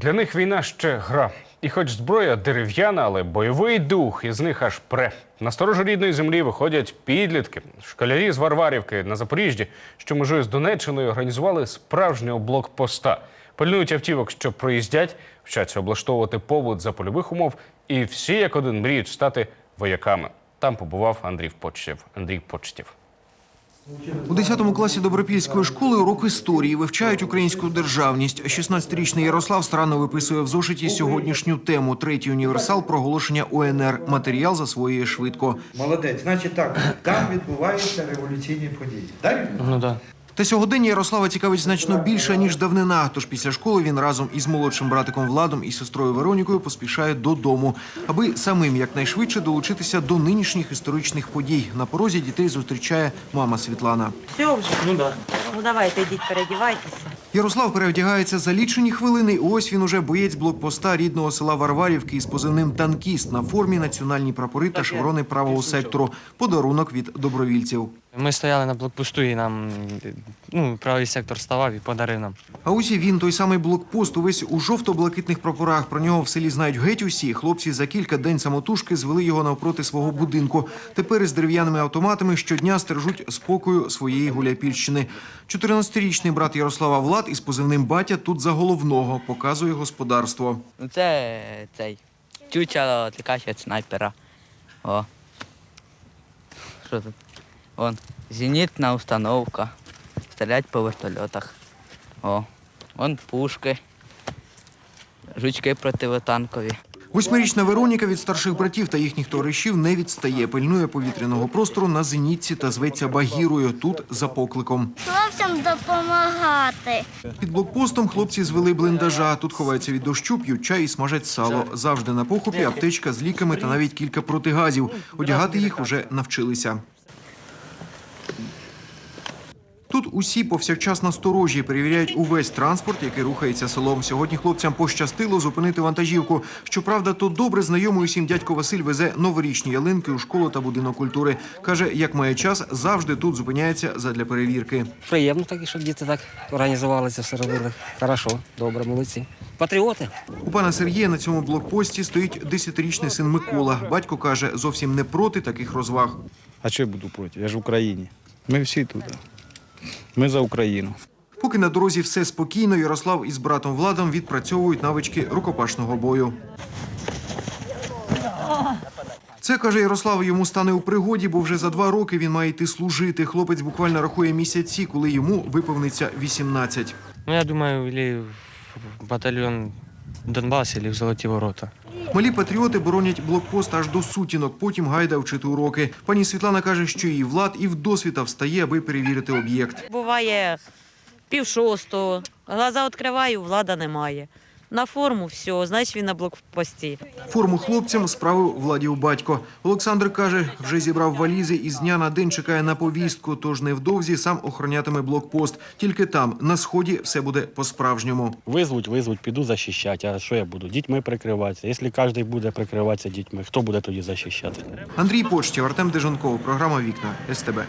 Для них війна ще гра. І хоч зброя дерев'яна, але бойовий дух із них аж пре. На сторожу рідної землі виходять підлітки. Школярі з Варварівки на Запоріжжі, що межує з Донеччиною, організували справжнього блокпоста. Пильнують автівок, що проїздять, вчаться облаштовувати побут за польових умов, і всі як один мріють стати вояками. Там побував Андрій Почтєв. Андрій Почтєв. У 10 класі Добропільської школи урок історії вивчають українську державність. 16-річний Ярослав старанно виписує в зошиті сьогоднішню тему. Третій універсал проголошення УНР. Матеріал засвоює швидко. Молодець. Значить так, там відбуваються революційні події. Так? Ну да. Та сьогодення Ярослава цікавить значно більше ніж давнина. Тож після школи він разом із молодшим братиком Владом і сестрою Веронікою поспішає додому, аби самим якнайшвидше долучитися до нинішніх історичних подій. На порозі дітей зустрічає мама Світлана. Все вже? Ну да. Ну давайте йдіть, передівайтеся. Ярослав перевдягається за лічені хвилини. і Ось він уже боєць блокпоста рідного села Варварівки із позивним танкіст на формі національні прапори та шеврони правого сектору. Подарунок від добровільців. Ми стояли на блокпосту і нам ну, правий сектор ставав і подарив нам. А ось і він, той самий блокпост, увесь у жовто-блакитних прапорах. Про нього в селі знають геть усі. Хлопці за кілька день самотужки звели його навпроти свого будинку. Тепер із дерев'яними автоматами щодня стережуть спокою своєї гуляпільщини. 14-річний брат Ярослава Влад із позивним батя тут за головного показує господарство. Ну це цей чучело така ще снайпера. О. Що тут? Вон, зенітна установка. Стрілять по вертольотах. О. Вон пушки. Жучки противотанкові. Восьмирічна Вероніка від старших братів та їхніх товаришів не відстає, пильнує повітряного простору на зенітці та зветься Багірою. Тут за покликом. хлопцям допомагати. Під блокпостом хлопці звели блиндажа. Тут ховаються від дощу, п'ють чай і смажать сало. Завжди на похопі аптечка з ліками та навіть кілька протигазів. Одягати їх уже навчилися. Тут усі повсякчас насторожі перевіряють увесь транспорт, який рухається селом. Сьогодні хлопцям пощастило зупинити вантажівку. Щоправда, то добре знайомий усім дядько Василь везе новорічні ялинки у школу та будинок культури. Каже, як має час, завжди тут зупиняється задля перевірки. Приємно так, що діти так організувалися, все робили. Хорошо, добре, молодці. Патріоти. У пана Сергія на цьому блокпості стоїть десятирічний син Микола. Батько каже, зовсім не проти таких розваг. А чого я буду проти? Я ж в Україні. Ми всі тут. Ми за Україну. Поки на дорозі все спокійно, Ярослав із братом Владом відпрацьовують навички рукопашного бою. Це каже Ярослав, йому стане у пригоді, бо вже за два роки він має йти служити. Хлопець буквально рахує місяці, коли йому виповниться 18. Ну я думаю, батальйон Донбас, в Золоті Ворота. Малі патріоти боронять блокпост аж до сутінок, потім гайда вчити уроки. Пані Світлана каже, що і влад, і вдосвіта встає, аби перевірити об'єкт. Буває пів шостого, глаза відкриваю, влада немає. На форму все, значить він на блокпості. Форму хлопцям справив Владів батько. Олександр каже, вже зібрав валізи і з дня на день чекає на повістку, тож невдовзі сам охоронятиме блокпост. Тільки там, на сході, все буде по-справжньому. Визвуть, визвуть, піду захищати. А що я буду? Дітьми прикриватися. Якщо кожен буде прикриватися дітьми, хто буде тоді захищати? Андрій Почтів, Артем Дежанков, програма Вікна СТБ.